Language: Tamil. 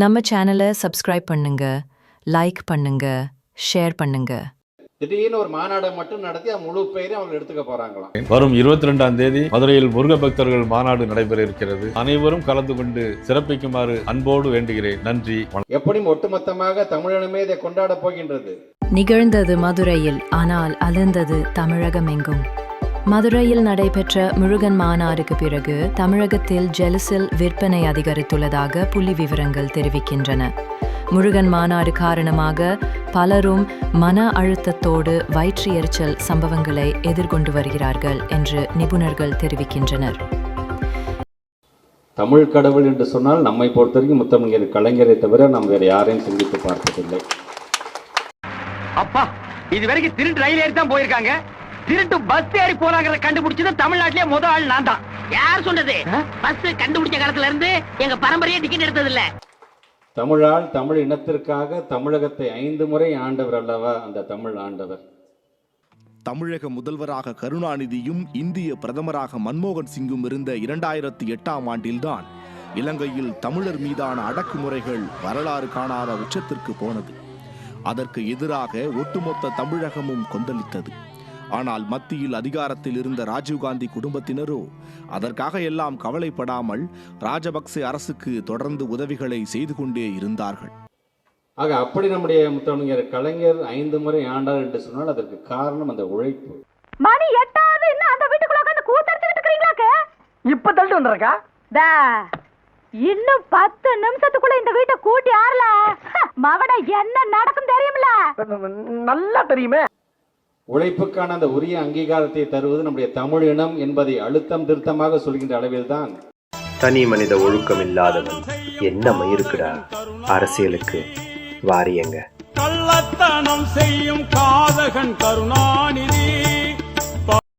நம்ம சேனலை சப்ஸ்கிரைப் பண்ணுங்க லைக் பண்ணுங்க ஷேர் பண்ணுங்க. திடீர்னு ஒரு மாநாடை மட்டும் நடத்தி அது முழு பெயரையும் அவங்க எடுத்துக்க போறாங்களாம். வரும் இருபத்தி ரெண்டாம் தேதி மதுரையில் முருக பக்தர்கள் மாநாடு நடைபெற இருக்கிறது. அனைவரும் கலந்து கொண்டு சிறப்பிக்குமாறு அன்போடு வேண்டுகிறேன். நன்றி. எப்படியும் ஒட்டுமொத்தமாக தமிழினமே இதை கொண்டாட போகின்றது. நிகழ்ந்தது மதுரையில் ஆனால் அலர்ந்தது தமிழகம் எங்கும் மதுரையில் நடைபெற்ற முருகன் மாநாடுக்கு பிறகு தமிழகத்தில் ஜெலுசில் விற்பனை அதிகரித்துள்ளதாக புள்ளி விவரங்கள் தெரிவிக்கின்றன. முருகன் மாநாடு காரணமாக பலரும் மன அழுத்தத்தோடு வயிற்று எரிச்சல் சம்பவங்களை எதிர்கொண்டு வருகிறார்கள் என்று நிபுணர்கள் தெரிவிக்கின்றனர். தமிழ் கடவுள் என்று சொன்னால் நம்மை பொறுத்தவரைக்கும் முத்தமிழர் கலைஞரை தவிர நாம் வேறு யாரையும் சிந்தித்து பார்த்ததில்லை அப்பா இது வரைக்கும் திருட்டு ரயில் ஏறி தான் போயிருக்காங்க. திருட்டு பஸ் ஏறி போறாங்கிறத கண்டுபிடிச்சது தமிழ்நாட்டிலே முத ஆள் நான் தான். யார் சொன்னது? பஸ் கண்டுபிடிச்ச காலத்துல இருந்து எங்க பரம்பரையே டிக்கெட் எடுத்தது இல்ல. தமிழால் தமிழ் இனத்திற்காக தமிழகத்தை ஐந்து முறை ஆண்டவர் அல்லவா அந்த தமிழ் ஆண்டவர். தமிழக முதல்வராக கருணாநிதியும் இந்திய பிரதமராக மன்மோகன் சிங்கும் இருந்த இரண்டாயிரத்தி எட்டாம் ஆண்டில்தான் இலங்கையில் தமிழர் மீதான அடக்குமுறைகள் வரலாறு காணாத உச்சத்திற்கு போனது. அதற்கு எதிராக ஒட்டுமொத்த தமிழகமும் கொந்தளித்தது. ஆனால் மத்தியில் அதிகாரத்தில் இருந்த ராஜீவ்காந்தி குடும்பத்தினரோ அதற்காக எல்லாம் கவலைப்படாமல் ராஜபக்சே அரசுக்கு தொடர்ந்து உதவிகளை செய்து கொண்டே இருந்தார்கள். ஆக அப்படி நம்முடைய முத்தமிழர் கலைஞர் ஐந்து முறை ஆண்டார் என்று சொன்னால் அதற்கு காரணம் அந்த உழைப்பு. மணி எட்டாவது இன்னும் அந்த வீட்டுக்குள்ள உட்காந்து கூத்தடிச்சுட்டு இருக்கீங்களாக்க இப்ப தள்ளிட்டு வந்திருக்கா? டா இன்னும் பத்து நிமிஷத்துக்குள்ள இந்த வீட்டை கூட்டி ஆறல. மவன என்ன நடக்கும் தெரியுமில நல்லா தெரியுமே. உழைப்புக்கான அந்த உரிய அங்கீகாரத்தை தருவது நம்முடைய தமிழ் இனம் என்பதை அழுத்தம் திருத்தமாக சொல்கின்ற அளவில்தான். தனி மனித ஒழுக்கம் இல்லாதவன் என்ன மயிருக்குடா? அரசியலுக்கு வாரியங்க. கள்ளத்தனம் செய்யும் காதகன் கருணாநிதி.